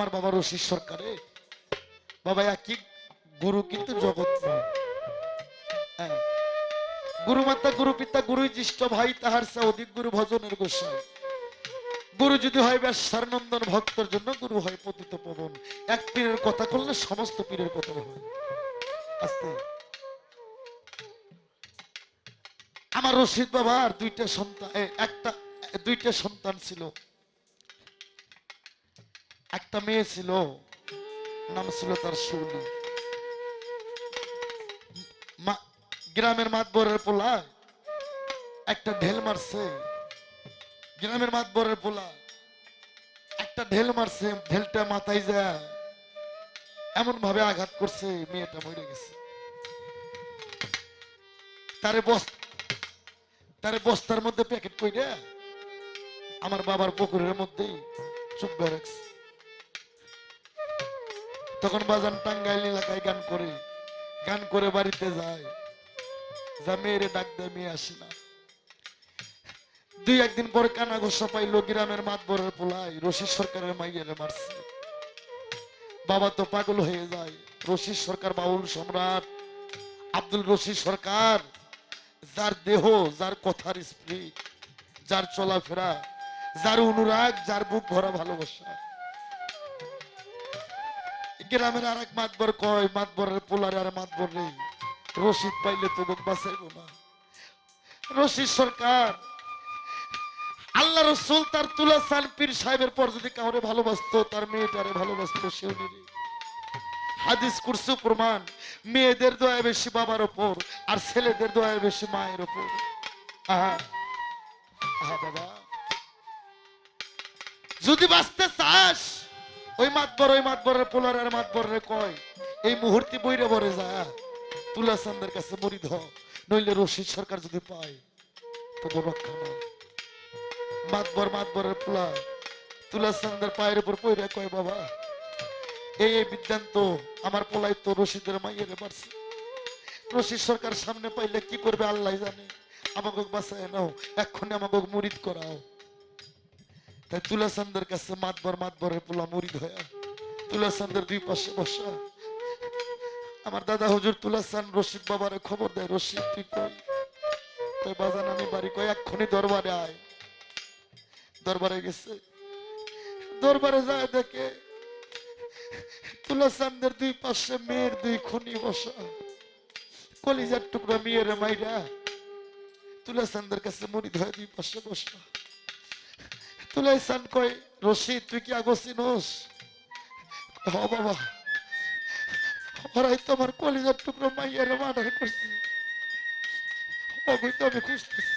আমার বাবা রশি সরকারে। বাবা একই গুরু কিন্তু জগৎ হ্যাঁ। গুরু মাতা গুরু পিতা গুরু জ্যেষ্ঠ ভাই, তাহার সে অধিক গুরু ভজনের গোসাই গুরু যদি হয় ব্যাসার নন্দন ভক্তর জন্য গুরু হয় পতিত পবন। এক পীরের কথা করলে সমস্ত পীরের কথা হয়। আস্তে। আমার রশিদ বাবার দুইটা সন্তান একটা দুইটা সন্তান ছিল। একটা মেয়ে ছিল, নাম ছিল তার মা- গ্রামের মাতবরের পোলা একটা ঢেল মারছে। গ্রামের মাতবরের পোলা একটা ঢেল মারছে, ঢেলটা মাথায় যায়। এমন ভাবে আঘাত করছে, মেয়েটা মরে গেছে। তারে বস, তারে বস্তার মধ্যে প্যাকেট কইরা আমার বাবার পুকুরের মধ্যেই চুপ রাখছে। তখন বাজান টাঙ্গাইল এলাকায় গান করে। গান করে বাড়িতে যায়। যা মেয়েরে ডাক দেয়, মেয়ে আসে না। দুই একদিন পরে কানা ঘোষা পাইলো গ্রামের মাতবরের পোলাই রশি সরকারের মাইয়েরে মারছে। বাবা তো পাগল হয়ে যায়। রশি সরকার বাউল সম্রাট। আব্দুল রশি সরকার, যার দেহ, যার কথার স্পিরিট যার চলাফেরা, যার অনুরাগ, যার বুক ভরা ভালোবাসা। গ্রামের আর এক মাতবর কয়, মাতবরের পোলার আর মাতবর নেই। রশিদ পাইলে তো বাঁচাইব না। রশিদ সরকার, আল্লাহ রসুল তার তুলা সান পীর সাহেবের পর যদি কাউরে ভালোবাসতো, তার মেয়েটারে ভালোবাসতো, সেও নিরে হাদিস কুরসু প্রমাণ, মেয়েদের দয়া বেশি বাবার ওপর আর ছেলেদের দয়া বেশি মায়ের ওপর। আহা আহা বাবা। যদি বাঁচতে চাস ওই মাতবর, ওই মাতবরের পোলার আর মাতবরের কয়? এই মুহূর্তে বইরে বরে যা। তুলা চান্দের কাছে মরিদ হ, নইলে রশিদ সরকার যদি পায় তো রক্ষা নাই। মাতবর, মাতবরের পোলা তুলা চান্দের পায়ের উপর পইরা কয়, বাবা, এই এই বিদ্যান্ত আমার পোলাই তো রশিদের মাইয়েরে মারছে। রশিদ সরকার সামনে পাইলে কি করবে আল্লাহ জানে। আমাকে বাঁচায় নাও, এক্ষুনি আমাকে মুরিদ করাও। তাই তুলাচান্দের কাছে মাতবর মাতবরের পোলা মুরিদ হয়ে। তুলাচান্দের দুই পাশে বসা। আমার দাদা হুজুর তুলাচান রশিদ বাবারে খবর দেয়, রশিদ, তুই কই? তাই বাজান, আমি বাড়ি কই? এক্ষুনি দরবারে আয়। দরবারে গেছে। দরবারে যায় দেখে তুলাচান্দের দুই পাশে মেয়ের দুই খুনি বসা। কলিজার টুকরা মেয়ের মাইরা তুলাচান্দের কাছে মুরিদ হয়ে দুই পাশে বসা। তুলাইসান কয় রশিদ, তুই কি আগো চিনোস হ, বাবা। ওরাই তো আমার কলিজার টুকরো মাইয়ারে মার্ডার করছি। তো আমি খুঁজতেছি।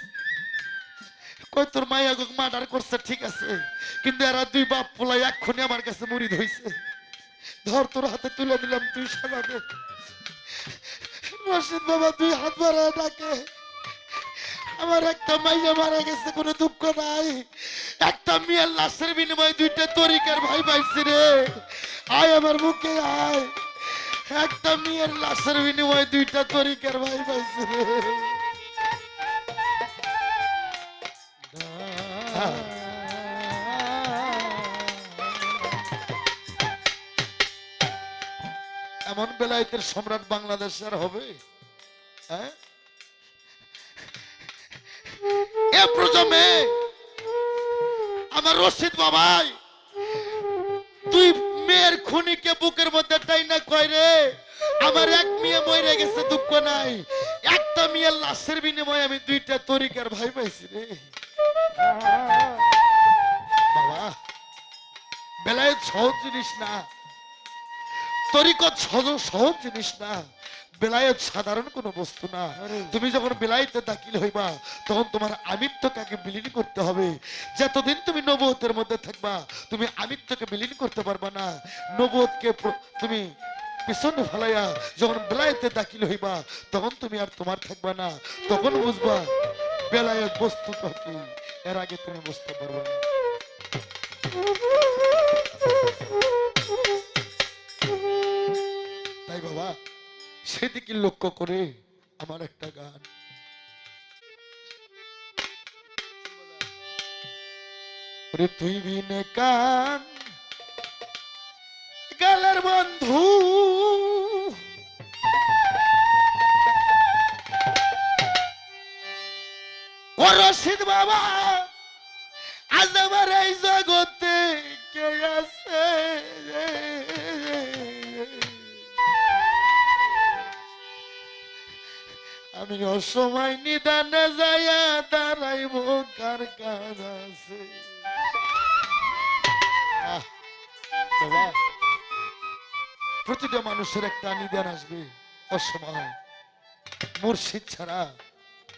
কই, তোর মাইয়া গো মার্ডার করছে, ঠিক আছে। কিন্তু এরা দুই বাপ পোলাই এক্ষুনি আমার কাছে মুড়ি ধইছে। ধর, তোর হাতে তুলে দিলাম তুই সাজা দে রশিদ বাবা, দুই হাত বাড়ায় ডাকে। আমার একটা মাইয়া মারা গেছে, কোনো দুঃখ নাই। একটা মেয়ের লাশের বিনিময়ে দুইটা তরিকার ভাই পাইছি রে। আয় আমার মুখে আয়। একটা মেয়ের লাশের বিনিময়ে দুইটা তরিকার ভাই পাইছি রে। এমন বেলায়েতের সম্রাট বাংলাদেশ আর হবে? হ্যাঁ? এ প্রজন্মে আমার রশিদ বাবাই। তুই মেয়ের খুনিকে বুকের মধ্যে টাইনা কয় রে? আমার এক মেয়ে মরে গেছে, দুঃখ নাই। একটা মেয়ের লাশের বিনিময়ে আমি দুইটা তরিকার ভাই পাইছি রে। বাবা বেলায় সহজ জিনিস না। তরিকত সহজ সহজ জিনিস না। বেলায়েত সাধারণ কোনো বস্তু না। তুমি যখন বেলায়েতে দাখিল হইবা তখন তোমার আমিত্বকে বিলীন করতে হবে। যতদিন তুমি নবতের মধ্যে থাকবা তুমি আমিত্বকে বিলীন করতে পারবা না। নবতকে তুমি পিছনে ফেলাইয়া যখন বেলায়েতে দাখিল হইবা তখন তুমি আর তোমার থাকবা না। তখন বুঝবা বেলায়েত বস্তু কি এর আগে তুমি বুঝতে পারবে না। তাই বাবা সেদিকে লক্ষ্য করে আমার একটা গান। তুই কান বন্ধু। ও রশিদ বাবা, আজ আমার এই জগতে কে আছে? আমি অসময় নিদানে যাইয়া দাঁড়াইব কার কাজ আছে? প্রতিটা মানুষের একটা নিদান আসবে অসময়। মুর্শিদ ছাড়া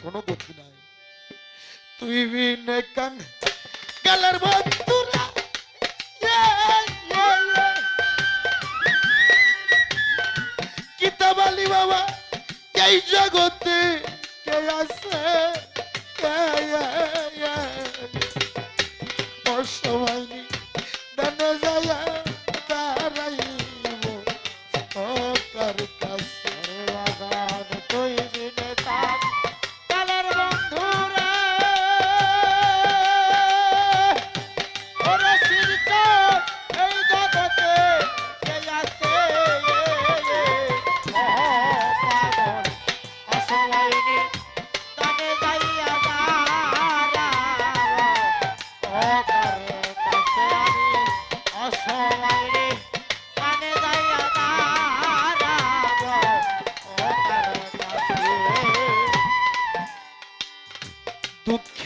কোনো গতি নাই। তুই কালার বন্ধুরা। Yeah, yeah, yeah. কিতাব আলী বাবা। এই জগতে কে আছে Yeah, yeah, yeah.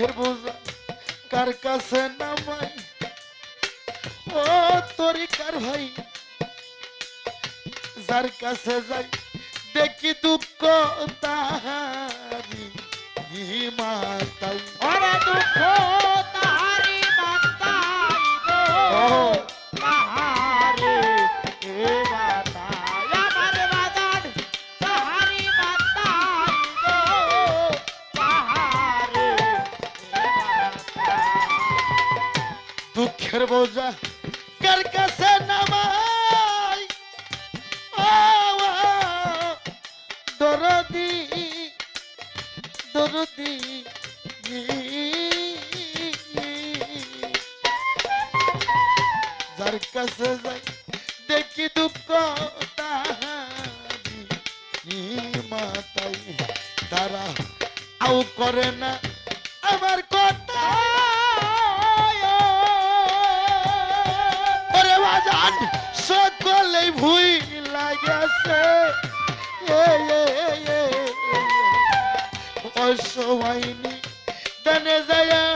দুঃখের বোঝা কার কাছে নামাই? ও তোরি কার ভাই? যার কাছে যাই, দেখি দুঃখ তাহারি। মাতাই ওরে দুঃখ বোঝা কার কাছে নামাই? দরদি দরদি যার কাছে যাই, দেখি দুঃখ মাতাই তারা আও করে না আমার সকলে ভুই লাগেছে এ এ এ অসময়নি দানে যায়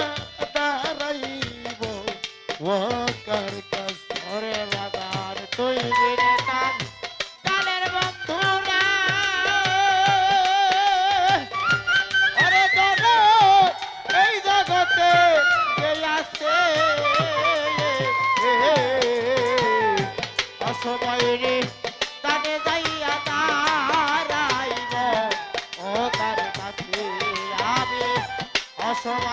অসময়রে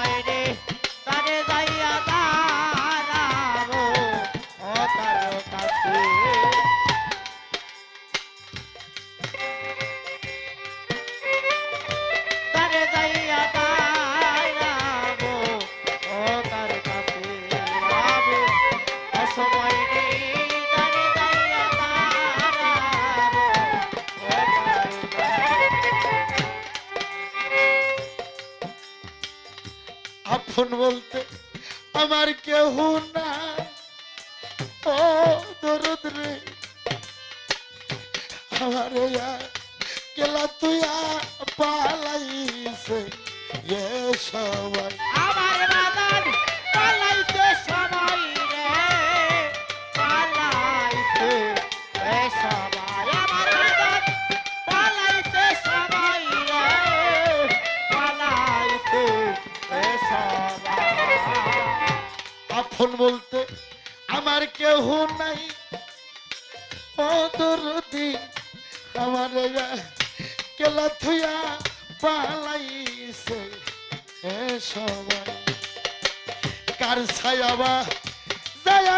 আপন বলতে আমার কেহ না ও দরদ রে। আমার কেলা তুই পালাইছে এ সবাই। আপন বলতে আমার কেহ নাই। অদরদি আমার কেলা থুয়া পালাইছে সবাই কার ছায়াবা যায়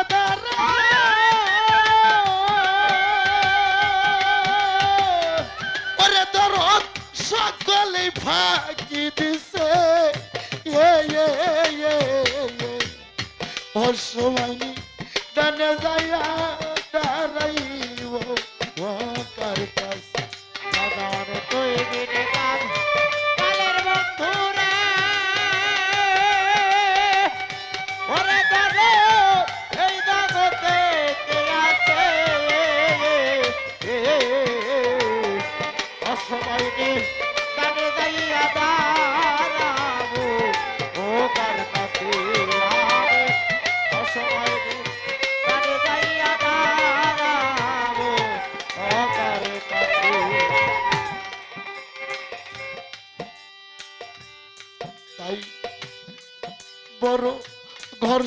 ঘর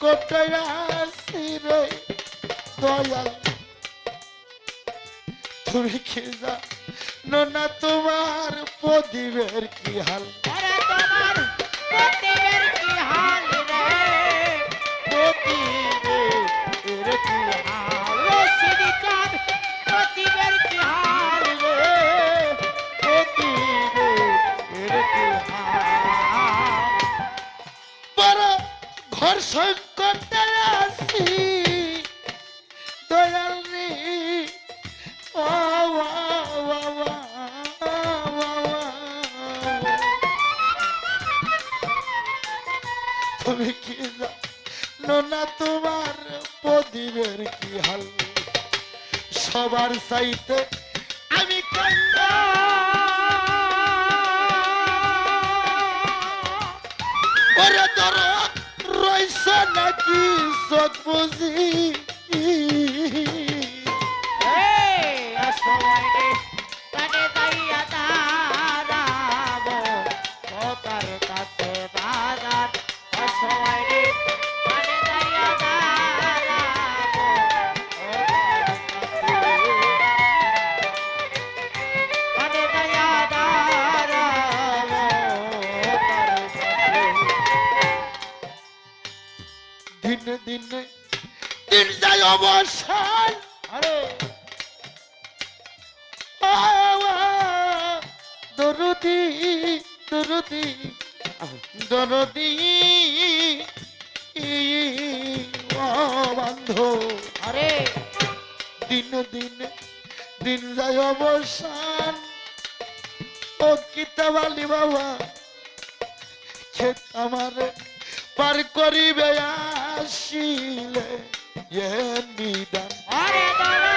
করতে আসি রে দয়াল। তুমি কি জানো না তোমার প্রদীপের কি হাল? তোমার ঘর সংকটে আছি দয়াল। তুমি কি না তোমার প্রদীপের কি হাল? সবার চাইতে আমি কান্না ওরে ধরো রইছ নাকি চোখ দিনে দিনে যায় অবসান। আরে। দরদি দরদি দরদি বান্ধ। আরে। দিন দিন দিন যায় অবসান। ও কিতাবালি বাবা, ক্ষেত আমার পার করিবে আসিলে এ নিদান। আরে দাদা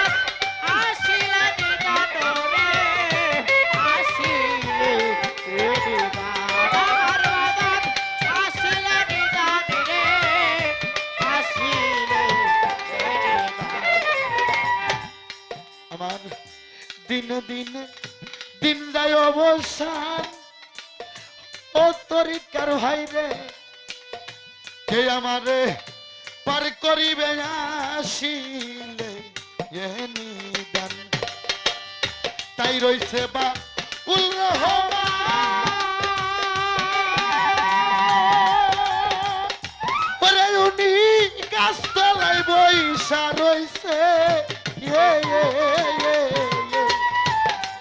আসিলে নিদান আমার আসিলে এ নিদান। আমার দিন দিন দিন যায় অবসান। ও তরিকার ভাই রে কে আমারে পার করিবে আসিলে নিদান। তাই রইছে বা উল ওরে উনি রইছে।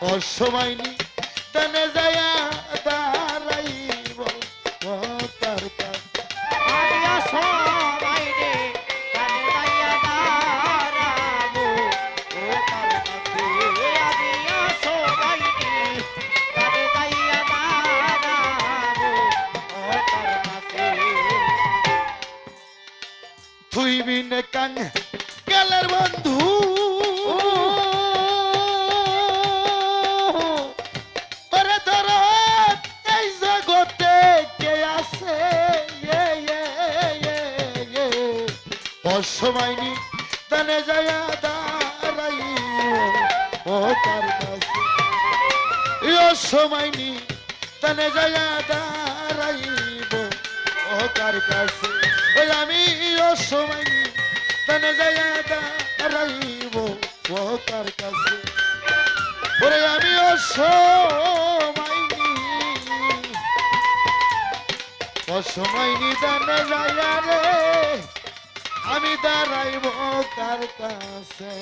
অসময়নি তানে যায়া তুই বিনে কাং গেলের বন্ধু। অসময়নি তানে যায়া দাঁড়াই ও তার কাছে। অসময়নি তানে যায়া ও কার কাছে। ওই আমি অসময়নি তানে যায়া দাঁড়াইব ও কার কাছে। ওরে আমি অসময়নি অসময়নি দানে যায়া রে, আমি দাঁড়াইব কার কাছে।